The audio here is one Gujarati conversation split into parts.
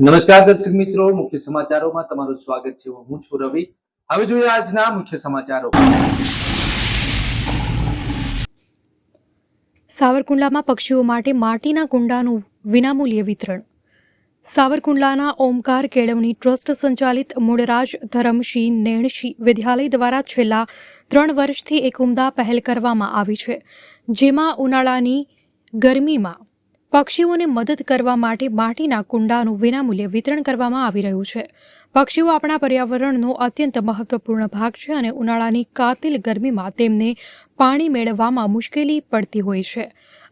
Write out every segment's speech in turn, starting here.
નમસ્કાર દર્શક મિત્રો, મુખ્ય સમાચારોમાં તમારું સ્વાગત છે. હું છું રવિ. હવે જોઈએ આજના મુખ્ય સમાચારો. સાવરકુંડલામાં પક્ષીઓ માટે માટીના કુંડાનું વિનામૂલ્ય વિતરણ. સાવરકુંડલાના ઓમકાર કેળવણી ટ્રસ્ટ સંચાલિત મૂળરાજ ધરમશી નેણશી વિદ્યાલય દ્વારા છેલ્લા ત્રણ વર્ષથી એક ઉમદા પહેલ કરવામાં આવી છે, જેમાં ઉનાળાની ગરમીમાં પક્ષીઓને મદદ કરવા માટે માટીના કુંડાનું વિનામૂલ્યે વિતરણ કરવામાં આવી રહ્યું છે. પક્ષીઓ આપણા પર્યાવરણનો અત્યંત મહત્વપૂર્ણ ભાગ છે અને ઉનાળાની કાતિલ ગરમીમાં તેમને પાણી મેળવવામાં મુશ્કેલી પડતી હોય છે.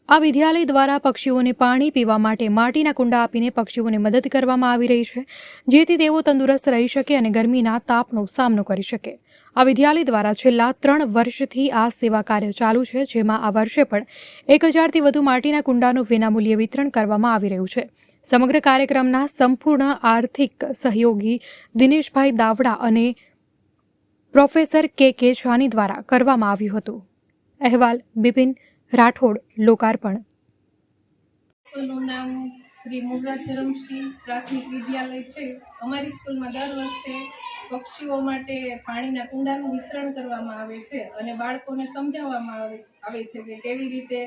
આ વિદ્યાલય દ્વારા પક્ષીઓને પાણી પીવા માટે માટીના કુંડા આપીને પક્ષીઓને મદદ કરવામાં આવી રહી છે, જેથી તેઓ તંદુરસ્ત રહી શકે અને ગરમીના તાપનો સામનો કરી શકે. આ વિદ્યાલય દ્વારા છેલ્લા ત્રણ વર્ષથી આ સેવા કાર્ય ચાલુ છે, જેમાં આ વર્ષે પણ એક હજારથી વધુ માટીના કુંડાનું વિનામૂલ્યે વિતરણ કરવામાં આવી રહ્યું છે. સમગ્ર કાર્યક્રમના સંપૂર્ણ આર્થિક સહયોગી દિનેશભાઈ દાવડા અને પ્રોફેસર કે કે શાની દ્વારા કરવામાં આવ્યું હતું. અહેવાલ બિપિન રાઠોડ, લોકાર્પણ. શ્રી મુગરાજ ધરમસિંહ પ્રાથમિક વિદ્યાલય છે. અમારી સ્કૂલમાં દર વર્ષે પક્ષીઓ માટે પાણીના કુંડાનું વિતરણ કરવામાં આવે છે અને બાળકોને સમજાવવામાં આવે આવે છે કે કેવી રીતે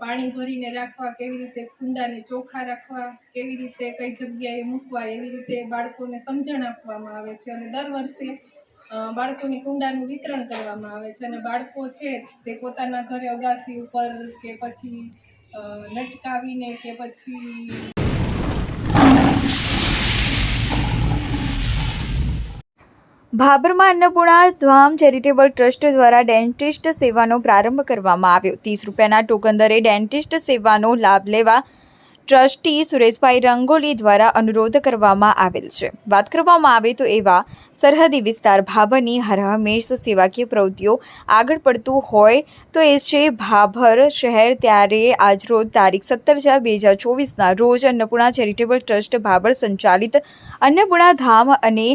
પાણી ભરીને રાખવા, કેવી રીતે કુંડાને ચોખ્ખા રાખવા, કેવી રીતે કઈ જગ્યાએ મૂકવા, એવી રીતે બાળકોને સમજણ આપવામાં આવે છે અને દર વર્ષે બાળકોની કુંડાનું વિતરણ કરવામાં આવે છે અને બાળકો છે તે પોતાના ઘરે અગાસી ઉપર કે પછી લટકાવીને કે પછી ભાભરમાં અન્નપૂર્ણા ધામ ચેરિટેબલ ટ્રસ્ટ દ્વારા ડેન્ટિસ્ટ સેવાનો પ્રારંભ કરવામાં આવ્યો. ત્રીસ રૂપિયાના ટોકન દરે ડેન્ટિસ્ટ સેવાનો લાભ લેવા ટ્રસ્ટી સુરેશભાઈ રંગોલી દ્વારા અનુરોધ કરવામાં આવેલ છે. વાત કરવામાં આવે તો એવા સરહદી વિસ્તાર ભાભરની હરહમેશ સેવાકીય પ્રવૃત્તિઓ આગળ પડતું હોય તો એ છે ભાભર શહેર ત્યારે આજરોજ તારીખ સત્તર ચાર બે હજાર ચોવીસના રોજ અન્નપૂર્ણા ચેરિટેબલ ટ્રસ્ટ ભાભર સંચાલિત અન્નપૂર્ણા ધામ અને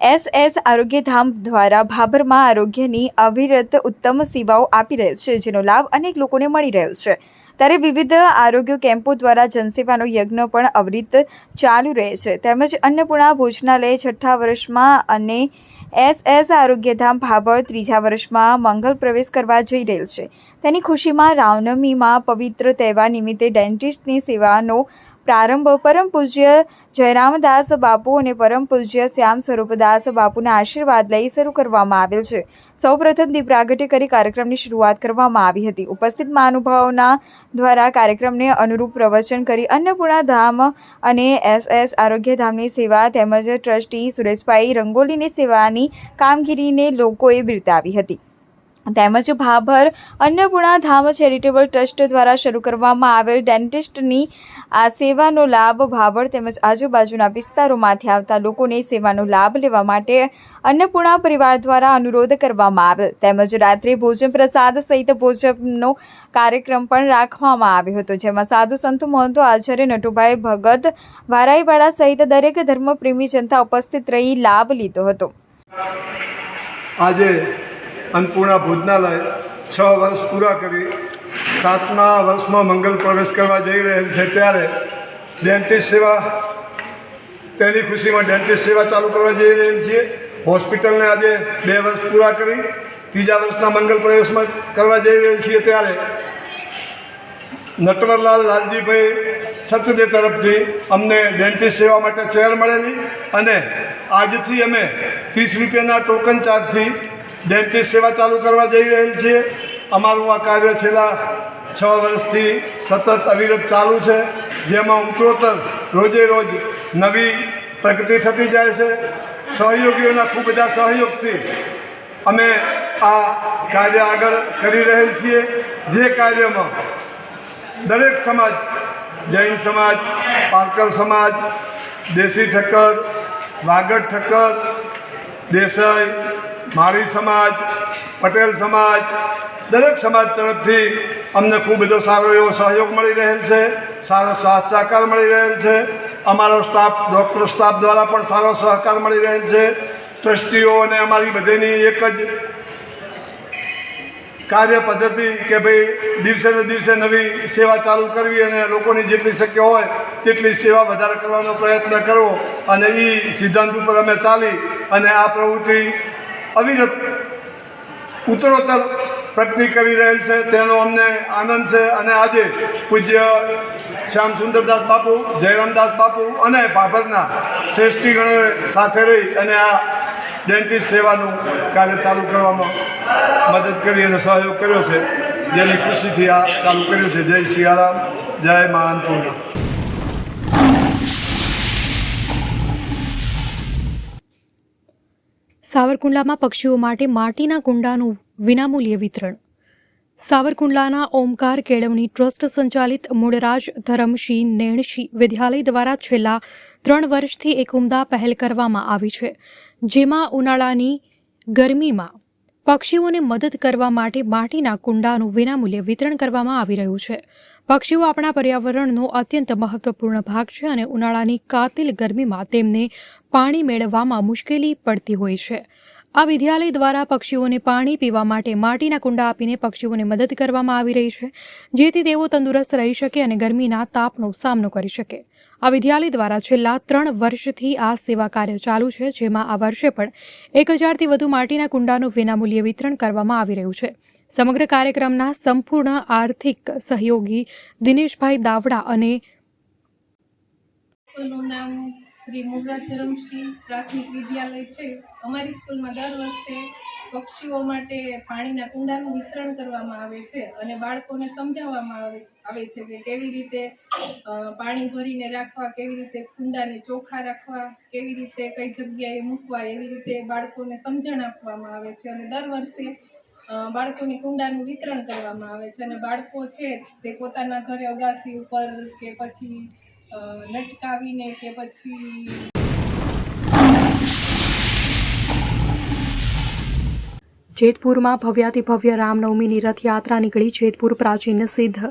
એસ એસ આરોગ્યધામ દ્વારા ભાભરમાં આરોગ્યની અવિરત ઉત્તમ સેવાઓ આપી રહેલ છે, જેનો લાભ અનેક લોકોને મળી રહ્યો છે. ત્યારે વિવિધ આરોગ્ય કેમ્પો દ્વારા જનસેવાનો યજ્ઞ પણ અવિરત ચાલુ રહે છે. તેમજ અન્નપૂર્ણા ભોજનાલય છઠ્ઠા વર્ષમાં અને એસ એસ આરોગ્યધામ ભાભર ત્રીજા વર્ષમાં મંગલ પ્રવેશ કરવા જઈ રહેલ છે. તેની ખુશીમાં રામનવમીમાં પવિત્ર તહેવાર નિમિત્તે ડેન્ટિસ્ટની સેવાનો પ્રારંભ પરમ પૂજ્ય જયરામદાસ બાપુ અને પરમ પૂજ્ય શ્યામ સ્વરૂપદાસ બાપુના આશીર્વાદ લઈ શરૂ કરવામાં આવેલ છે. સૌપ્રથમ દીપ પ્રાગટ્ય કરી કાર્યક્રમની શરૂઆત કરવામાં આવી હતી. ઉપસ્થિત મહાનુભાવોના દ્વારા કાર્યક્રમને અનુરૂપ પ્રવચન કરી અન્નપૂર્ણા ધામ અને એસ એસ આરોગ્યધામની સેવા તેમજ ટ્રસ્ટી સુરેશભાઈ રંગોલીની સેવાની કામગીરીને લોકોએ બિરદાવી હતી. તેમજ ભાભર અન્નપૂર્ણા ધામ ચેરિટેબલ ટ્રસ્ટ દ્વારા શરૂ કરવામાં આવેલ ડેન્ટિસ્ટની આ સેવાનો લાભ ભાભર તેમજ આજુબાજુના વિસ્તારોમાંથી આવતા લોકોને સેવાનો લાભ લેવા માટે અન્નપૂર્ણા પરિવાર દ્વારા અનુરોધ કરવામાં આવેલ. તેમજ રાત્રે ભોજન પ્રસાદ સહિત ભોજનનો કાર્યક્રમ પણ રાખવામાં આવ્યો હતો, જેમાં સાધુ સંતો, મહંતો, આચાર્ય નટુભાઈ ભગત વારાઈવાડા સહિત દરેક ધર્મપ્રેમી જનતા ઉપસ્થિત રહી લાભ લીધો હતો. આજે અન્નપૂર્ણા ભોજનાલય છ વર્ષ પૂરા કરી સાતમા વર્ષમાં મંગલ પ્રવેશ કરવા જઈ રહેલ છે ત્યારે ડેન્ટિસ્ટ સેવા તેની ખુશીમાં ડેન્ટિસ્ટ સેવા ચાલુ કરવા જઈ રહેલ છીએ. હોસ્પિટલને આજે બે વર્ષ પૂરા કરી, ત્રીજા વર્ષના મંગલ પ્રવેશમાં કરવા જઈ રહેલ છીએ ત્યારે નટવરલાલ લાલજીભાઈ સચદે તરફથી અમને ડેન્ટિસ્ટ સેવા માટે ચેર મળેલી અને આજથી અમે ત્રીસ રૂપિયાના ટોકન ચાર્જથી ડેન્ટિસ્ટ સેવા ચાલુ કરવા જઈ રહેલ છીએ અમારું આ કાર્ય છેલ્લા છ વર્ષથી સતત અવિરત ચાલુ છે. જેમાં ઉત્તરોત્તર રોજે રોજ નવી પ્રગતિ થતી જાય છે. સહયોગીઓના ખૂબ બધા સહયોગથી અમે આ કાર્ય આગળ કરી રહેલ છીએ. જે કાર્યમાં દરેક સમાજ, જૈન સમાજ પારકર સમાજ, દેશી ઠક્કર, વાગડ ઠક્કર, દેસાઈ માળી સમાજ, પટેલ સમાજ, દરેક સમાજ તરફથી અમને ખૂબ બધો સારો એવો સહયોગ મળી રહેલ છે, સારો સાથ સહકાર મળી રહેલ છે, અમારો સ્ટાફ, ડૉક્ટર સ્ટાફ દ્વારા પણ સારો સહકાર મળી રહેલ છે, ટ્રસ્ટીઓ અને અમારી બધીની એક જ કાર્ય પદ્ધતિ કે ભાઈ દિવસે ને દિવસે નવી સેવા ચાલુ કરવી અને લોકોની જેટલી શક્ય હોય તેટલી સેવા વધારે કરવાનો પ્રયત્ન કરવો અને એ સિદ્ધાંત ઉપર અમે ચાલી અને આ પ્રવૃત્તિ અવિરત ઉત્તરોત્તર પ્રગતિ કરી રહેલ છે, તેનો અમને આનંદ છે અને આજે પૂજ્ય શ્યામ સુંદરદાસ બાપુ, જયરામદાસ બાપુ અને ભાભરના શ્રેષ્ઠીગણોએ સાથે રહી અને આ ડેન્ટિસ્ટ સેવાનું કાર્ય ચાલુ કરવામાં મદદ કરી અને સહયોગ કર્યો છે. જેની ખુશીથી આ ચાલુ કર્યું છે. જય સિયારામ જય મા અન્નપૂર્ણા સાવરકુંડલામાં પક્ષીઓ માટે માટીના કુંડાનું વિનામૂલ્ય વિતરણ. સાવરકુંડલાના ઓમકાર કેળવણી ટ્રસ્ટ સંચાલિત મૂળરાજ ધરમશી નેણશી વિદ્યાલય દ્વારા છેલ્લા ત્રણ વર્ષથી એક ઉમદા પહેલ કરવામાં આવી છે, જેમાં ઉનાળાની ગરમીમાં પક્ષીઓને મદદ કરવા માટે માટીના કુંડાનું વિનામૂલ્યે વિતરણ કરવામાં આવી રહ્યું છે. પક્ષીઓ આપણા પર્યાવરણનો અત્યંત મહત્વપૂર્ણ ભાગ છે અને ઉનાળાની કાતિલ ગરમીમાં તેમને પાણી મેળવવામાં મુશ્કેલી પડતી હોય છે. આ વિદ્યાલય દ્વારા પક્ષીઓને પાણી પીવા માટે માટીના કુંડા આપીને પક્ષીઓને મદદ કરવામાં આવી રહી છે, જેથી તેઓ તંદુરસ્ત રહી શકે અને ગરમીના તાપનો સામનો કરી શકે. આ વિદ્યાલય દ્વારા છેલ્લા ત્રણ વર્ષથી આ સેવા કાર્ય ચાલુ છે, જેમાં આ વર્ષે પણ એક હજારથી વધુ માટીના કુંડાનું વિનામૂલ્યે વિતરણ કરવામાં આવી રહ્યું છે. સમગ્ર કાર્યક્રમના સંપૂર્ણ આર્થિક સહયોગી દિનેશભાઈ દાવડા અને શ્રી મુગરાજ ધરમશી પ્રાથમિક વિદ્યાલય છે. અમારી સ્કૂલમાં દર વર્ષે પક્ષીઓ માટે પાણીના કુંડાનું વિતરણ કરવામાં આવે છે અને બાળકોને સમજાવવામાં આવે આવે છે કે કેવી રીતે પાણી ભરીને રાખવા, કેવી રીતે કુંડાને ચોખ્ખા રાખવા, કેવી રીતે કઈ જગ્યાએ મૂકવા, એવી રીતે બાળકોને સમજણ આપવામાં આવે છે અને દર વર્ષે બાળકોની કુંડાનું વિતરણ કરવામાં આવે છે અને બાળકો છે તે પોતાના ઘરે અગાસી ઉપર કે પછી લટકાવીને કે પછી જેતપુરમાં ભવ્યાતિ ભવ્ય રામનવમીની રથયાત્રા નીકળી. જેતપુર પ્રાચીન સિદ્ધ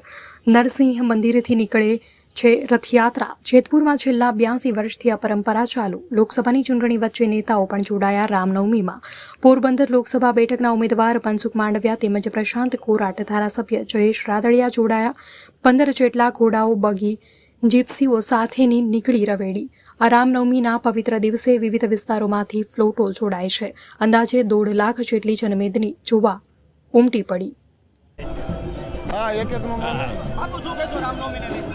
નરસિંહ મંદિરથી નીકળે છે રથયાત્રા. જેતપુરમાં છેલ્લા બ્યાસી વર્ષથી આ પરંપરા ચાલુ. લોકસભાની ચૂંટણી વચ્ચે નેતાઓ પણ જોડાયા રામનવમીમાં. પોરબંદર લોકસભા બેઠકના ઉમેદવાર મનસુખ માંડવિયા તેમજ પ્રશાંત કોરાટ ધારાસભ્ય જયેશ રાદડિયા જોડાયા. પંદર જેટલા ઘોડાઓ બગી જીપ્સીઓ સાથેની નીકળી રવેડી આ રામનવમીના પવિત્ર દિવસે વિવિધ વિસ્તારોમાંથી ફ્લોટો જોડાય છે અંદાજે દોઢ લાખ જેટલી જનમેદની જોવા ઉમટી પડી हाँ एक एक नंबर आप શું કહેશો રામનવમીને લઈને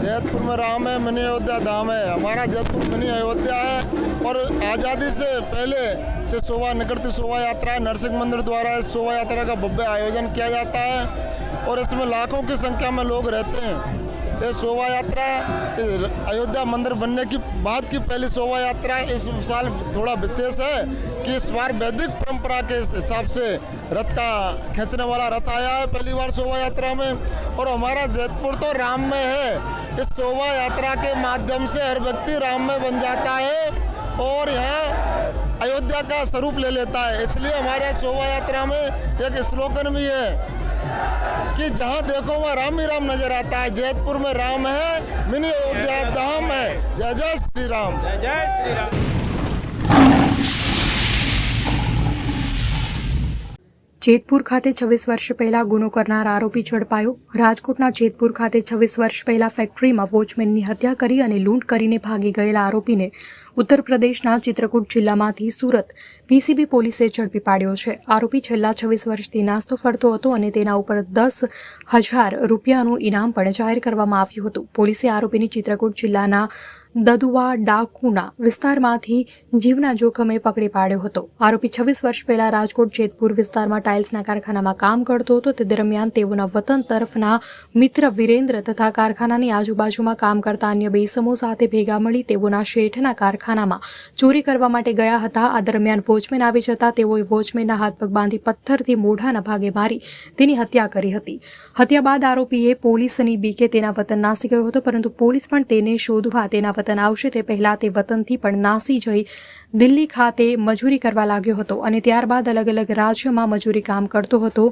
जैतपुर में राम है मिनी अयोध्या धाम है हमारा जैतपुर मिनी अयोध्या है और आज़ादी से पहले से शोभा निकलती शोभा यात्रा नरसिंह मंदिर द्वारा इस शोभा यात्रा का भव्य आयोजन किया जाता है और इसमें लाखों की संख्या में लोग रहते हैं ये शोभा यात्रा अयोध्या मंदिर बनने की बाद की पहली शोभा यात्रा इस साल थोड़ा विशेष है कि इस बार वैदिक परंपरा के हिसाब से रथ का खींचने वाला रथ आया है पहली बार शोभा यात्रा में। और हमारा जैतपुर तो राम में है। इस शोभा यात्रा के माध्यम से हर व्यक्ति राम में बन जाता है और यहाँ अयोध्या का स्वरूप ले लेता है। इसलिए हमारे शोभा यात्रा में एक स्लोगन भी है कि जहाँ देखो वहाँ राम ही राम नजर आता है जैतपुर में राम है मिनी अयोध्या धाम है जय जय श्री राम जय जय श्री राम જેતપુર ખાતે છવ્વીસ વર્ષ પહેલા ગુનો કરનાર આરોપી ઝડપાયો. રાજકોટના જેતપુર ખાતે છવ્વીસ વર્ષ પહેલા ફેક્ટરીમાં વોચમેનની હત્યા કરી અને લૂંટ કરીને ભાગી ગયેલા આરોપીને ઉત્તર પ્રદેશના ચિત્રકૂટ જિલ્લામાંથી સુરત પીસીબી પોલીસે ઝડપી પાડ્યો છે. આરોપી છેલ્લા છવ્વીસ વર્ષથી નાસ્તો ફરતો હતો અને તેના ઉપર દસ હજાર રૂપિયાનું ઇનામ પણ જાહેર કરવામાં આવ્યું હતું. પોલીસે આરોપીની ચિત્રકૂટ જિલ્લાના દદુવા ડાકુના વિસ્તારમાંથી જીવના જોખમે પકડી પાડ્યો હતો. આરોપી છવ્વીસ વર્ષ પહેલા રાજકોટ, જેતપુર વિસ્તારમાં ટાઇલ્સના કારખાનામાં કામ કરતો હતો. તે દરમિયાન તેઓના વતન તરફના મિત્ર વિરેન્દ્ર તથા કારખાનાની આજુબાજુમાં કામ કરતા અન્ય બે સમૂહ સાથે ભેગા મળી તેઓના શેઠના કારખાનામાં ચોરી કરવા માટે ગયા હતા. આ દરમિયાન વોચમેન આવી જતા તેઓએ વોચમેનના હાથ પગ બાંધી પથ્થરથી મોઢાના ભાગે મારી તેની હત્યા કરી હતી. હત્યા બાદ આરોપીએ પોલીસની બીકે તેના વતન નાસી ગયો હતો, પરંતુ પોલીસ પણ તેને શોધવા તેના વતન આવશે તે પહેલાં તે વતનથી પણ નાસી જઈ દિલ્હી ખાતે મજૂરી કરવા લાગ્યો હતો અને ત્યારબાદ અલગ અલગ રાજ્યોમાં મજૂરી કામ કરતો હતો.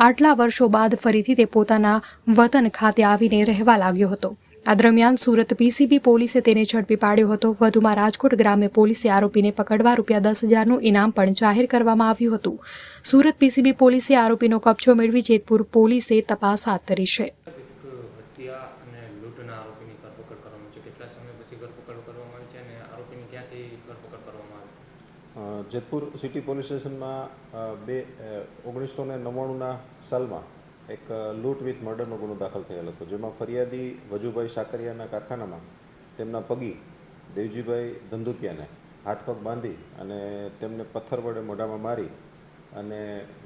આટલા વર્ષો બાદ ફરીથી તે પોતાના વતન ખાતે આવીને રહેવા લાગ્યો હતો. આ દરમિયાન સુરત પીસીબી પોલીસે તેને ઝડપી પાડ્યો હતો. વધુમાં રાજકોટ ગ્રામ્ય પોલીસે આરોપીને પકડવા રૂપિયા દસ હજારનું ઇનામ પણ જાહેર કરવામાં આવ્યું હતું. સુરત પીસીબી પોલીસે આરોપીનો કબજો મેળવી જેતપુર પોલીસે તપાસ હાથ ધરી છે એક હત્યા અને લૂંટના આરોપીની ધરપકડ કરવામાં આવી છે કેટલા સમય પછી ધરપકડ કરવામાં આવી છે અને આરોપીની ક્યાંથી ધરપકડ કરવામાં આવી અ, જેતપુર સિટી પોલીસ સ્ટેશનમાં બે ઓગણીસો ને નવ્વાણુંના સાલમાં એક લૂંટ વિથ મર્ડરનો ગુનો દાખલ થયેલ હતો. જેમાં ફરિયાદી વજુભાઈ સાકરિયાના કારખાનામાં તેમના પગી દેવજીભાઈ ધંધુકિયાને હાથ પગ બાંધી અને તેમને પથ્થર વડે મોઢામાં મારી અને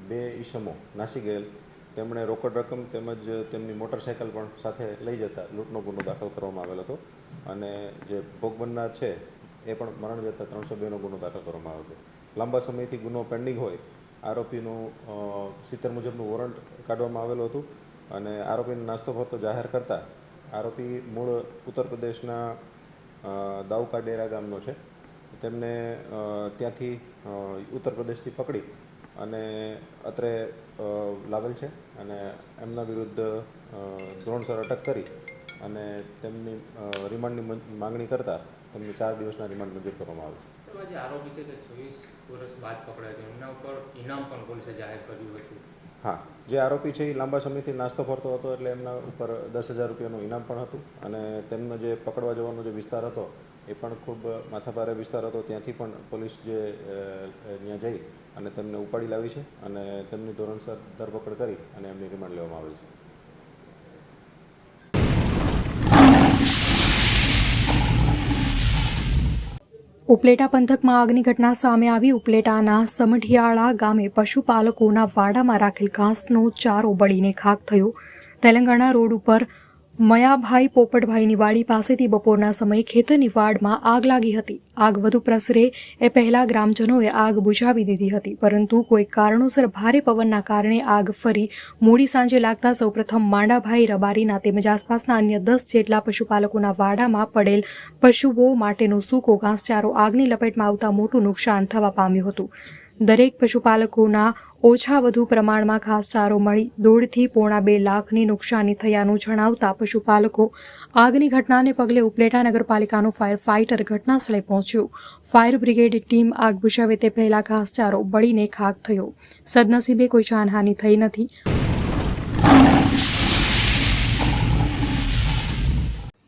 બે ઈસમો નાસી ગયેલ. તેમણે રોકડ રકમ તેમજ તેમની મોટરસાયકલ પણ સાથે લઈ જતા લૂંટનો ગુનો દાખલ કરવામાં આવેલ હતો. અને જે ભોગ બનનાર છે એ પણ મરણ જતા ત્રણસો બેનો ગુનો દાખલ કરવામાં આવ્યો હતો લાંબા સમયથી ગુનો પેન્ડિંગ હોય, આરોપીનું સિત્તેર મુજબનું વોરંટ કાઢવામાં આવેલું હતું અને આરોપીને નાસ્તો ફરતો જાહેર કરતા આરોપી મૂળ ઉત્તર પ્રદેશના દાઉકા ડેરા ગામનો છે. તેમને ત્યાંથી ઉત્તર પ્રદેશથી પકડી અને અત્રે લાવેલ છે અને એમના વિરુદ્ધ ધોરણસર અટક કરી અને તેમની રિમાન્ડની માંગણી કરતાં તેમને ચાર દિવસના રિમાન્ડ મંજૂર કરવામાં આવે છે. તો આ જે આરોપી છે તે છવ્વીસ વર્ષ બાદ પકડાય છે. એમના ઉપર ઇનામ પણ પોલીસે જાહેર કર્યું હતું. હા જે આરોપી છે એ લાંબા સમયથી નાસ્તો ફરતો હતો એટલે એમના ઉપર દસ હજાર રૂપિયાનું ઇનામ પણ હતું અને તેમનો જે પકડવા જવાનો જે વિસ્તાર હતો એ પણ ખૂબ માથાભારે વિસ્તાર હતો. ત્યાંથી પણ પોલીસ જે ત્યાં જઈ અને તેમને ઉપાડી લાવી છે અને તેમની ધોરણસર ધરપકડ કરી અને એમની રિમાન્ડ લેવામાં આવેલ છે. ઉપલેટા પંથકમાં આગની ઘટના સામે આવી. ઉપલેટાના સમઢિયાળા ગામે પશુપાલકોના વાડામાં રાખેલ ઘાસનો ચારો બળીને ખાક થયો. તેલંગાણા રોડ ઉપર મયાભાઈ પોપટભાઈની વાડી પાસેથી બપોરના સમયે ખેતરની વાડમાં આગ લાગી હતી. આગ વધુ પ્રસરે એ પહેલા ગ્રામજનોએ આગ બુઝાવી દીધી હતી, પરંતુ કોઈ કારણોસર ભારે પવનના કારણે આગ ફરી મોડી સાંજે લાગતા સૌપ્રથમ માંડાભાઈ રબારીના તેમજ આસપાસના અન્ય દસ જેટલા પશુપાલકોના વાડામાં પડેલ પશુઓ માટેનો સૂકો ઘાસચારો આગની લપેટમાં આવતા મોટું નુકસાન થવા પામ્યું હતું. દરેક પશુપાલકોના ઓછા વધુ પ્રમાણમાં ઘાસચારો મળી. દોઢથી પોણા બે લાખની નુકસાની થયાનું જણાવતા પશુપાલકો આગની ઘટનાને પગલે ઉપલેટા નગરપાલિકાનું ફાયર ફાઇટર ઘટનાસ્થળે પહોંચ્યું. ફાયર બ્રિગેડ ટીમ આગ બુઝાવે તે પહેલા ઘાસચારો બળીને ખાક થયો. સદનસીબે કોઈ જાનહાનિ થઈ નથી.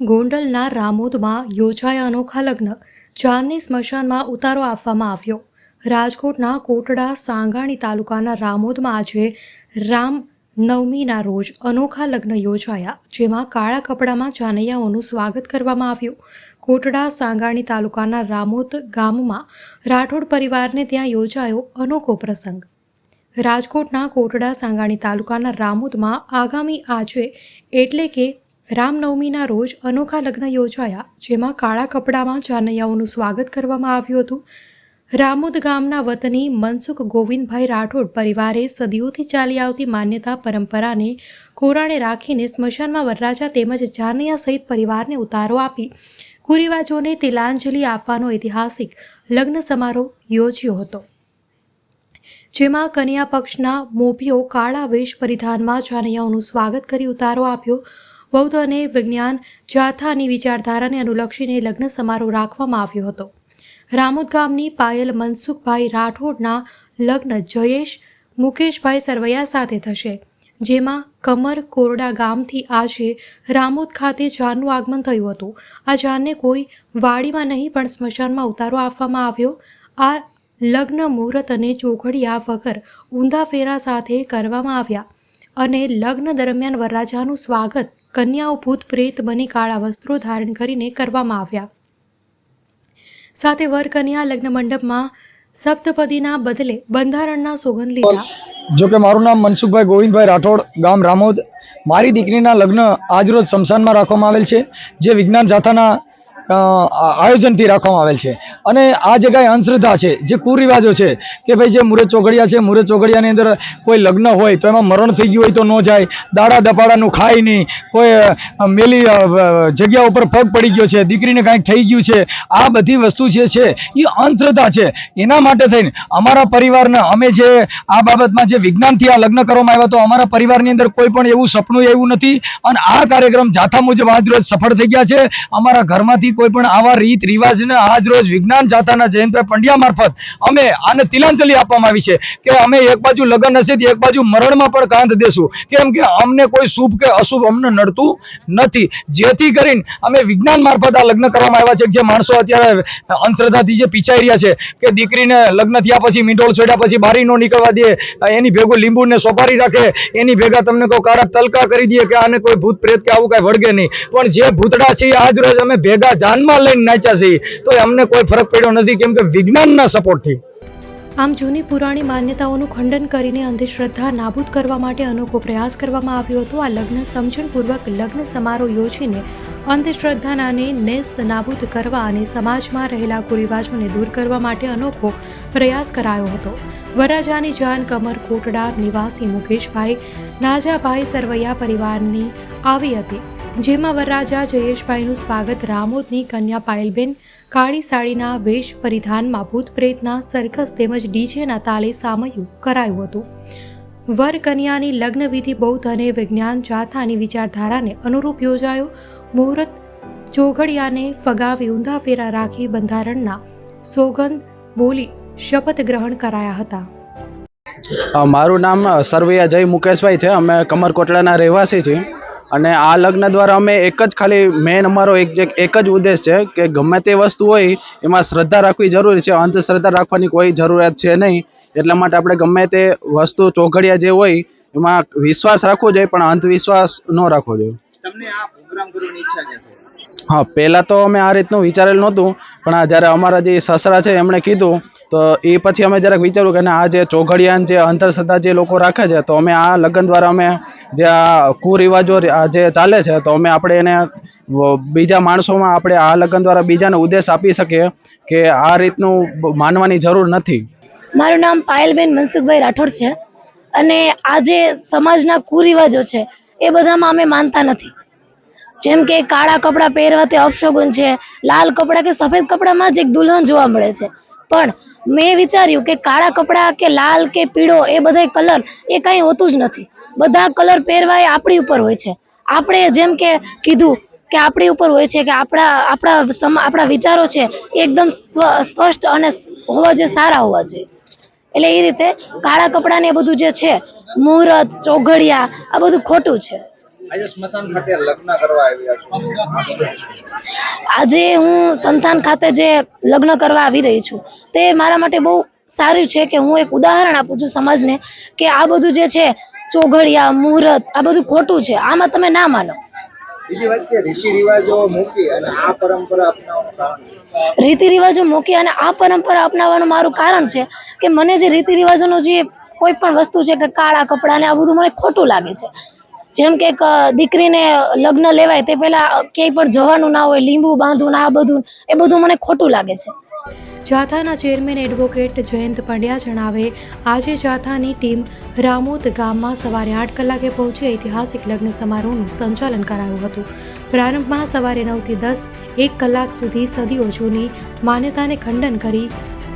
ગોંડલના રામોદમાં યોજાયા અનોખા લગ્ન. ચાંદની સ્મશાનમાં ઉતારો આપવામાં આવ્યો. રાજકોટના કોટડા સાંગાણી તાલુકાના રામોદમાં આજે રામ નવમીના રોજ અનોખા લગ્ન યોજાયા, જેમાં કાળા કપડામાં જાનૈયાઓનું સ્વાગત કરવામાં આવ્યું. કોટડા સાંગાણી તાલુકાના રામોદ ગામમાં રાઠોડ પરિવારને ત્યાં યોજાયો અનોખો પ્રસંગ. રાજકોટના કોટડા સાંગાણી તાલુકાના રામોદમાં આગામી આજે એટલે કે રામનવમીના રોજ અનોખા લગ્ન યોજાયા, જેમાં કાળા કપડામાં જાનૈયાઓનું સ્વાગત કરવામાં આવ્યું હતું. રામોદ ગામના વતની મનસુખ ગોવિંદભાઈ રાઠોડ પરિવારે સદીઓથી ચાલી આવતી માન્યતા પરંપરાને કોરાણે રાખીને સ્મશાનમાં વરરાજા તેમજ જાનૈયા સહિત પરિવારને ઉતારો આપી કુરિવાજોને તિલાંજલિ આપવાનો ઐતિહાસિક લગ્ન સમારોહ યોજ્યો હતો. જેમાં કન્યા પક્ષના મોભીઓ કાળા વેશ પરિધાનમાં જાનૈયાઓનું સ્વાગત કરી ઉતારો આપ્યો. બૌદ્ધ અને વિજ્ઞાન જાથાની વિચારધારાને અનુલક્ષીને લગ્ન સમારોહ રાખવામાં આવ્યો હતો. રામોદ ગામની પાયલ મનસુખભાઈ રાઠોડના લગ્ન જયેશ, મુકેશભાઈ સરવૈયા સાથે થશે, જેમાં કમર કોરડા ગામથી આજે રામોદ ખાતે જાનનું આગમન થયું હતું. આ જાનને કોઈ વાડીમાં નહીં, પણ સ્મશાનમાં ઉતારો આપવામાં આવ્યો. આ લગ્ન મુહૂર્ત અને ચોઘડિયા વગર ઊંધા ફેરા સાથે કરવામાં આવ્યા અને લગ્ન દરમિયાન વરરાજાનું સ્વાગત કન્યાઓ ભૂત પ્રેત બની કાળા વસ્ત્રો ધારણ કરીને કરવામાં આવ્યા. સાથે વર કન્યા લગ્ન મંડપમાં સપ્તપદીના બદલે બંધારણના સોગંદ લીધા. જો કે મારું નામ મનસુખભાઈ ગોવિંદભાઈ રાઠોડ, ગામ રામોદ. મારી દીકરીના લગ્ન આજરોજ શમશાનમાં રાખવામાં આવેલ છે, જે વિજ્ઞાન જાથાના આયોજનથી રાખવામાં આવેલ છે. અને આ જગ્યાએ અંધશ્રદ્ધા છે, જે કુરિવાજો છે, કે ભાઈ જે મુરત ચોઘડિયા છે, મુરત ચોઘડિયાની અંદર કોઈ લગ્ન હોય તો એમાં મરણ થઈ ગયું હોય તો ન જાય, દાડા દપાડાનું ખાય નહીં, કોઈ મેલી જગ્યા ઉપર પગ પડી ગયો છે, દીકરીને કાંઈક થઈ ગયું છે, આ બધી વસ્તુ જે છે, એ અંધશ્રદ્ધા છે. એના માટે થઈને અમારા પરિવારને અમે જે આ બાબતમાં જે વિજ્ઞાનથી આ લગ્ન કરવામાં આવ્યા તો અમારા પરિવારની અંદર કોઈ પણ એવું સપનું એવું નથી. અને આ કાર્યક્રમ જાથા મુજબ આજ રોજ સફળ થઈ ગયા છે. અમારા ઘરમાંથી કોઈ પણ આવા રીત રિવાજને આજ વિજ્ઞાન જાતાના જયંતભાઈ પંડ્યા મારફત અમે આને તિલાંજલિ આપવામાં આવી છે કે અમે એક બાજુ લગ્ન હશે એક બાજુ મરણમાં પણ કાંધ દેશું. કેમ કે અમને કોઈ શુભ કે અશુભ અમને નડતું નથી. જેથી કરીને અમે વિજ્ઞાન મારફત આ લગ્ન કરવામાં આવ્યા છે. જે માણસો અત્યારે અંધશ્રદ્ધાથી જે પીછાઈ રહ્યા છે કે દીકરીને લગ્ન થયા પછી મીંડોળ છોડ્યા પછી બારી નો નીકળવા દે, એની ભેગું લીંબુને સોપારી રાખે, એની ભેગા તમને કોઈ કારક તલકા કરી દે કે આને કોઈ ભૂત પ્રેત કે આવું કાંઈ વળગે નહીં. પણ જે ભૂતડા છે આજ રોજ અમે ભેગા જાનમાં લઈને નાચ્યા છીએ તો અમને કોઈ ફરક પડ્યો નથી, કેમ કે વિજ્ઞાનના સપોર્ટથી. આમ જૂની પુરાણી માન્યતાઓનું ખંડન કરીને અંધશ્રદ્ધા નાબૂદ કરવા માટે અનોખો પ્રયાસ કરવામાં આવ્યો હતો. આ લગ્ન સમજણપૂર્વક લગ્ન સમારોહ યોજીને અંધશ્રદ્ધાનાને નેસ્ત નાબૂદ કરવા અને સમાજમાં રહેલા કુરિવાજોને દૂર કરવા માટે અનોખો પ્રયાસ કરાયો હતો. વરાજાની જાન કમર કોટડા નિવાસી મુકેશભાઈ, નાજાભાઈ સરવૈયા પરિવારની આવી હતી. જેમાં વરરાજા જયેશભાઈનું સ્વાગત, રામોદની કન્યા પાયલબેન, કાળી સાડીના વેશ પરિધાનમાં ભૂત પ્રેતના સરઘસ તેમજ ડીજેના તાલે સામયું કરાયું હતું. વર કન્યાની લગ્નવિધિ બૌદ્ધ અને વિજ્ઞાન જાથાની વિચારધારાને અનુરૂપ યોજાયો. મુહૂર્ત ચોઘડિયાને ફગાવી ઊંધા ફેરા રાખી બંધારણના સોગંદ બોલી શપથ ગ્રહણ કરાયા હતા. મારું નામ સર્વૈયા જય મુકેશભાઈ છે. અમે કમરકોટડાના રહેવાસી છીએ. અને આ લગ્ન દ્વારા અમે એક જ ખાલી મેન અમારો એક જે એક જ ઉદ્દેશ છે કે ગમે તે વસ્તુ હોય એમાં શ્રદ્ધા રાખવી જરૂરી છે. અંધશ્રદ્ધા રાખવાની કોઈ જરૂરિયાત છે નહીં. એટલા માટે આપણે ગમે તે વસ્તુ ચોઘડિયા જે હોય એમાં વિશ્વાસ રાખવો જોઈએ પણ અંધવિશ્વાસ ન રાખવો જોઈએ. તમને આ પ્રોગ્રામ કરવાની ઈચ્છા ક્યાં હા પહેલાં તો અમે આ રીતનું વિચારેલું નહોતું પણ આ જ્યારે અમારા જે સસરા છે એમણે કીધું તો એ પછી અમે જરાક વિચાર્યું કે આ જે ચોઘડિયાન જે અંધશ્રદ્ધા જે લોકો રાખે છે, તો અમે આ લગ્ન દ્વારા અમે જે આ કુરિવાજો જે ચાલે છે, તો અમે આપણે એને બીજા માણસોમાં આપણે આ લગ્ન દ્વારા બીજાને ઉદ્દેશ આપી શકીએ કે આ રીતનું માનવાની જરૂર નથી. મારું નામ પાયલબેન મનસુખભાઈ રાઠોડ છે અને આ જે સમાજના કુરિવાજો છે, એ બધામાં અમે માનતા નથી. જેમ કે કાળા કપડાં પહેરવા તે અપશગુન છે, લાલ કપડાં કે સફેદ કપડામાં જ એક દુલ્હન જોવા મળે છે. પણ મેં વિચાર્યું કે કાળા કપડાં કે લાલ કે પીળો એ બધા કલર એ કાંઈ હોતું જ નથી. બધા કલર પહેરવા એ આપણી ઉપર હોય છે. આપણે જેમ કે કીધું કે આપણી ઉપર હોય છે કે આપણા આપણા સમ, આપણા વિચારો છે એ એકદમ સ્પષ્ટ અને હોવા જોઈએ, સારા હોવા જોઈએ. એટલે એ રીતે કાળા કપડાં ને એ બધું જે છે, મુહૂર્ત, ચોઘડિયા આ બધું ખોટું છે. આજે સ્મશાન ખાતે લગ્ન કરવા આવ્યા છો? આજે હું સંતાન ખાતે જે લગ્ન કરવા આવી રહી છું તે મારા માટે બહુ સારું છે કે હું એક ઉદાહરણ આપું છું સમાજને કે આ બધું જે છે ચોઘડિયા મુહૂર્ત આ બધું ખોટું છે આમાં તમે ના માનો. બીજી વાત કે રીતિ રિવાજો મૂકી અને આ પરંપરા અપનાવવાનું કારણ રીતિ રિવાજો મૂકી અને આ પરંપરા અપનાવવાનું મારું કારણ છે કે મને જે રીતિ રિવાજોનું જે કોઈ પણ વસ્તુ છે કે કાળા કપડાં ને આ બધું મને ખોટું લાગે છે. જેમ કે દીકરીને લગ્ન લેવાય તે પહેલા ક્યાંય પણ જવાનું ના હોય, લીંબુ બાંધવું આ બધું, એ બધું મને ખોટું લાગે છે. જાથાના ચેરમેન એડવોકેટ જયંત પંડ્યા જણાવે, આજે જાથાની ટીમ રામોદ ગામમાં સવારે આઠ કલાકે પહોંચી ઐતિહાસિક લગ્ન સમારોહનું સંચાલન કરાયું હતું. પ્રારંભમાં સવારે નવથી દસ, એક કલાક સુધી સદીઓ જૂની માન્યતાને ખંડન કરી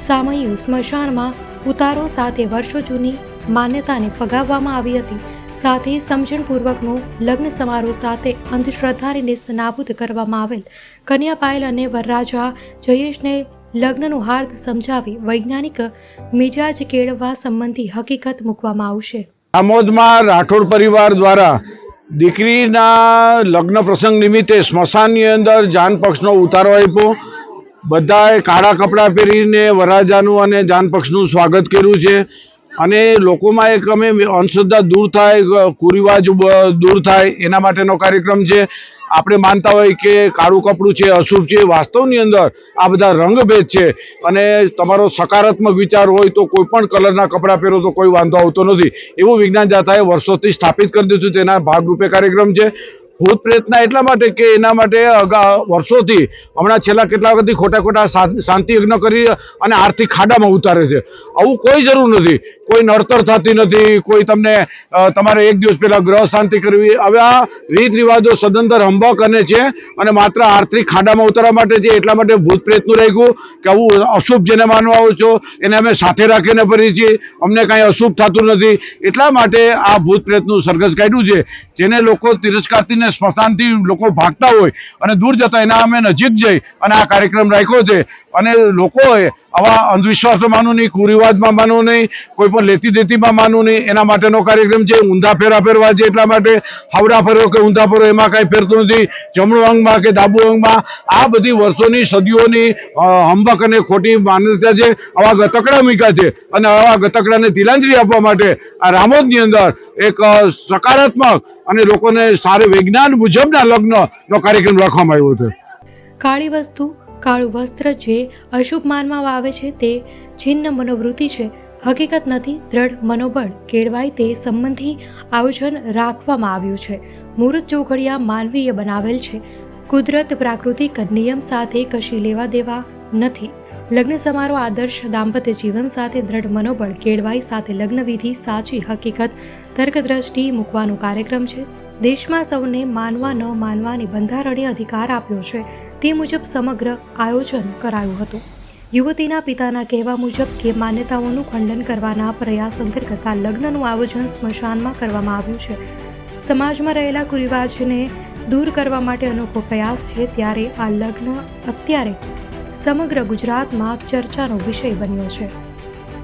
સામયું સ્મશાનમાં ઉતારો સાથે વર્ષો જૂની માન્યતાને ફગાવવામાં આવી હતી. સાથે સમજણપૂર્વકનો લગ્ન સમારોહ સાથે અંધશ્રદ્ધાને નિસ્તનાબૂદ કરવામાં આવેલ. કન્યા પાયલ અને વરરાજા જયેશને લગ્નનું હાર્દ સમજાવી વૈજ્ઞાનિક મિજાજ કેળવવા સંબંધી હકીકત મૂકવામાં આવશે. આમોદમાં રાઠોડ પરિવાર દ્વારા દીકરીના લગ્ન પ્રસંગ નિમિત્તે સ્મશાનની અંદર જાન પક્ષનો ઉતારો આપ્યો. બધાએ કાળા કપડાં પહેરીને વરરાજાનું અને જાન પક્ષનું સ્વાગત કર્યું છે. અને લોકોમાં એક અમે અંધશ્રદ્ધા દૂર થાય કુરિવાજ દૂર થાય, એના માટેનો કાર્યક્રમ છે. આપણે માનતા હોય કે કાળું કપડું છે, અશુભ છે, વાસ્તવની અંદર આ બધા રંગભેદ છે. અને તમારો સકારાત્મક વિચાર હોય તો કોઈ પણ કલરના કપડાં પહેરો તો કોઈ વાંધો આવતો નથી. એવું વિજ્ઞાન જાથાએ વર્ષોથી સ્થાપિત કરી દીધું તેના ભાગરૂપે કાર્યક્રમ છે. ભૂત પ્રેતના એટલા માટે કે એના માટે વર્ષોથી, હમણાં છેલ્લા કેટલા વખતથી ખોટા ખોટા શાંતિ યજ્ઞ કરી અને આર્થિક ખાડામાં ઉતારે છે. આવું કોઈ જરૂર નથી. કોઈ નડતર થતી નથી, કોઈ તમને તમારે એક દિવસ પહેલા ગ્રહ શાંતિ કરવી. હવે આ રીત રિવાજો સદંતર હંબક અને છે અને માત્ર આર્થિક ખાડામાં ઉતરવા માટે છે, એટલા માટે ભૂત પ્રેતનું રાખ્યું કે આવું અશુભ જેને માનવા આવો છો, એને અમે સાથે રાખીને ફરી છીએ. અમને કાંઈ અશુભ થતું નથી. એટલા માટે આ ભૂત પ્રેતનું સરઘસ કાઢ્યું છે, જેને લોકો તિરસ્કારથી ને સ્મશાનથી લોકો ભાગતા હોય અને દૂર જતા એના અમે નજીક જઈ અને આ કાર્યક્રમ રાખ્યો છે. અને લોકોએ આવા અંધવિશ્વાસમાં માનવું નહીં, કુરિવાજમાં માનવું નહીં, કોઈ પણ લેતી દેતીમાં માનવું નહીં. એના માટેનો કાર્યક્રમ છે, ઊંધા ફેરા ફેરવા છે, એટલા માટે હાવડા ફેરો કે ઊંધા ફેરો, એમાં કાંઈ ફેરતું નથી. જમણું અંગમાં કે ડાબુ અંગમાં, આ બધી વર્ષોની સદીઓની હંબક અને ખોટી માન્યતા છે, આવા ગતકડા મૂક્યા છે. અને આવા ગતકડાને તિલાંજલિ આપવા માટે આ રામોદની અંદર એક સકારાત્મક અને લોકોને સારું વિજ્ઞાન મુજબના લગ્નનો કાર્યક્રમ રાખવામાં આવ્યો છે. કાળી વસ્તુ કાળું વસ્ત્ર જે અશુભ માનવામાં આવે છે તે છિન્ન મનોવૃત્તિ છે. હકીકત નથી, દ્રઢ મનોબળ કેળવાય તે સંબંધી આયોજન રાખવામાં આવ્યું છે. મુહૂર્ત ચોઘડિયા માનવીય બનાવેલ છે. કુદરત પ્રાકૃતિક નિયમ સાથે કશી લેવા દેવા નથી. લગ્ન સમારોહ આદર્શ દાંપત્ય જીવન સાથે દ્રઢ મનોબળ કેળવાઈ સાથે લગ્નવિધિ સાચી હકીકત, તર્કદ્રષ્ટિ મૂકવાનો કાર્યક્રમ છે. દેશમાં સૌને માનવા ન માનવાની બંધારણીય અધિકાર આપ્યો છે તે મુજબ સમગ્ર આયોજન કરાયું હતું. યુવતીના પિતાના કહેવા મુજબ કે માન્યતાઓનું ખંડન કરવાના પ્રયાસ અંતર્ગત લગ્નનું આયોજન સ્મશાનમાં કરવામાં આવ્યું છે. સમાજમાં રહેલા કુરિવાજને દૂર કરવા માટે અનોખો પ્રયાસ છે ત્યારે આ લગ્ન અત્યારે સમગ્ર ગુજરાતમાં ચર્ચાનો વિષય બન્યો છે.